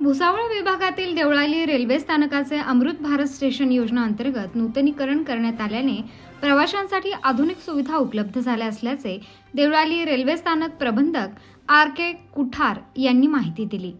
भुसावळ विभागातील देवळाली रेल्वे स्थानकाचे अमृत भारत स्टेशन योजना अंतर्गत नूतनीकरण करण्यात आल्याने प्रवाशांसाठी आधुनिक सुविधा उपलब्ध झाल्या असल्याचे देवळाली रेल्वे स्थानक प्रबंधक आर के कुठार यांनी माहिती दिली.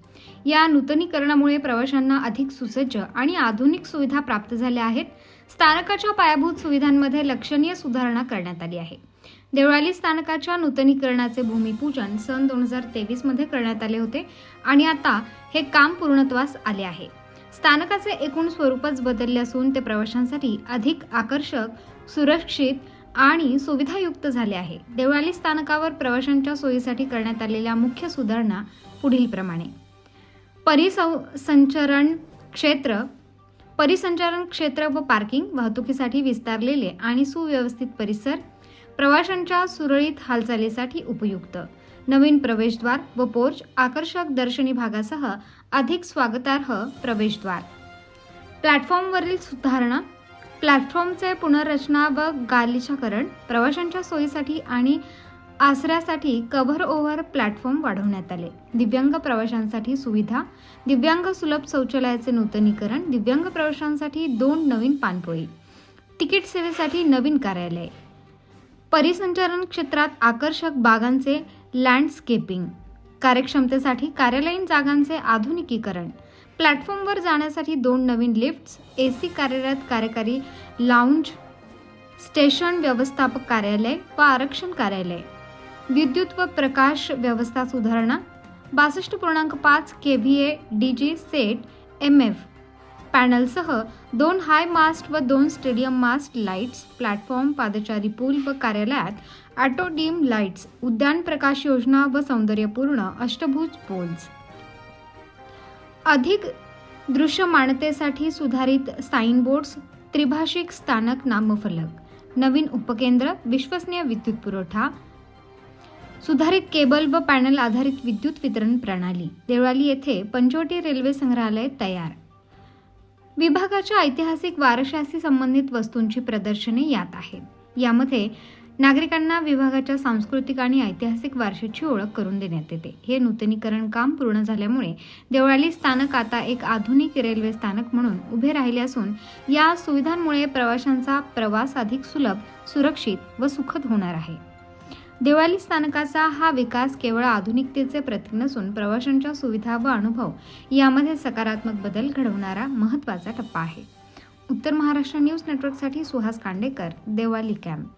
या नूतनीकरणामुळे प्रवाशांना अधिक सुसज्ज आणि आधुनिक सुविधा प्राप्त झाल्या आहेत. स्थानकाच्या पायाभूत सुविधांमध्ये लक्षणीय सुधारणा करण्यात आली आहे. देवळाली स्थानकाच्या नूतनीकरणाचे भूमिपूजन सन दोन हजार तेवीसमध्ये करण्यात आले होते आणि आता हे काम पूर्णत्वास आले आहे. स्थानकाचे एकूण स्वरूपच बदलले असून ते प्रवाशांसाठी अधिक आकर्षक सुरक्षित आणि सुविधायुक्त झाले आहे. देवळाली स्थानकावर प्रवाशांच्या सोयीसाठी करण्यात आलेल्या मुख्य सुधारणा पुढील प्रमाणे. परिसंचरण क्षेत्र परिसंचारण क्षेत्र व पार्किंग वाहतुकीसाठी विस्तारलेले आणि सुव्यवस्थित परिसर प्रवाशांच्या सुरळीत हालचालीसाठी उपयुक्त. नवीन प्रवेशद्वार व पोर्च आकर्षक दर्शनी भागासह अधिक स्वागतार्ह प्रवेशद्वार. प्लॅटफॉर्मवरील सुधारणा प्लॅटफॉर्मचे पुनर्रचना व गालिचाकरण प्रवाशांच्या सोयीसाठी आणि आसऱ्यासाठी कव्हर ओव्हर प्लॅटफॉर्म वाढवण्यात आले. दिव्यांग प्रवाशांसाठी सुविधा दिव्यांग सुलभ शौचालयाचे नूतनीकरण दिव्यांग प्रवाशांसाठी दोन नवीन पाणपोळी तिकीट सेवेसाठी नवीन कार्यालय परिसंचारण क्षेत्रात आकर्षक बागांचे लँडस्केपिंग कार्यक्षमतेसाठी कार्यालयीन जागांचे आधुनिकीकरण प्लॅटफॉर्मवर जाण्यासाठी दोन नवीन लिफ्ट्स ए सी कार्यरत कार्यकारी लाऊंज स्टेशन व्यवस्थापक कार्यालय व आरक्षण कार्यालय. विद्युत व प्रकाश व्यवस्था सुधारणा बासष्ट पूर्णांक पाच K V A D G set M F पॅनलसह दोन हाय मास्ट व दोन स्टेडियम मास्ट लाईट्स प्लॅटफॉर्म पादचारी पूल व कार्यालयात ऑटो डीम लाईट्स उद्यान प्रकाश योजना व सौंदर्यपूर्ण अष्टभुज पोल्स. अधिक दृश्यमानतेसाठी सुधारित साईनबोर्ड्स त्रिभाषिक स्थानक नामफलक नवीन उपकेंद्र विश्वसनीय विद्युत पुरवठा सुधारित केबल व पॅनल आधारित विद्युत वितरण प्रणाली देवळाली येथे पंचवटी रेल्वे संग्रहालय तयार. विभागाच्या ऐतिहासिक वारशाशी संबंधित वस्तूंची प्रदर्शने यात आहेत. यामध्ये नागरिकांना विभागाच्या सांस्कृतिक आणि ऐतिहासिक वारशाची ओळख करून देण्यात येते. हे नूतनीकरण काम पूर्ण झाल्यामुळे देवळाली स्थानक आता एक आधुनिक रेल्वे स्थानक म्हणून उभे राहिले असून या सुविधांमुळे प्रवाशांचा प्रवास अधिक सुलभ सुरक्षित व सुखद होणार आहे. दिवाळी स्थानकाचा हा विकास केवळ आधुनिकतेचे प्रतीक नसून प्रवाशांच्या सुविधा व अनुभव यामध्ये सकारात्मक बदल घडवणारा महत्त्वाचा टप्पा आहे. उत्तर महाराष्ट्र न्यूज नेटवर्कसाठी Suhas Kandekar Devali camp.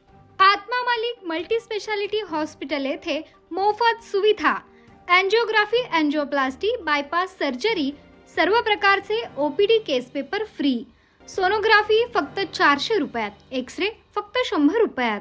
Atma Malik multi speciality hospital येथे मोफत सुविधा अँजिओग्राफी अँजिओप्लास्टी बायपास सर्जरी सर्व प्रकारचे OPD case paper free. Sonography फक्त चारशे रुपयात एक्स रे फक्त शंभर रुपयात.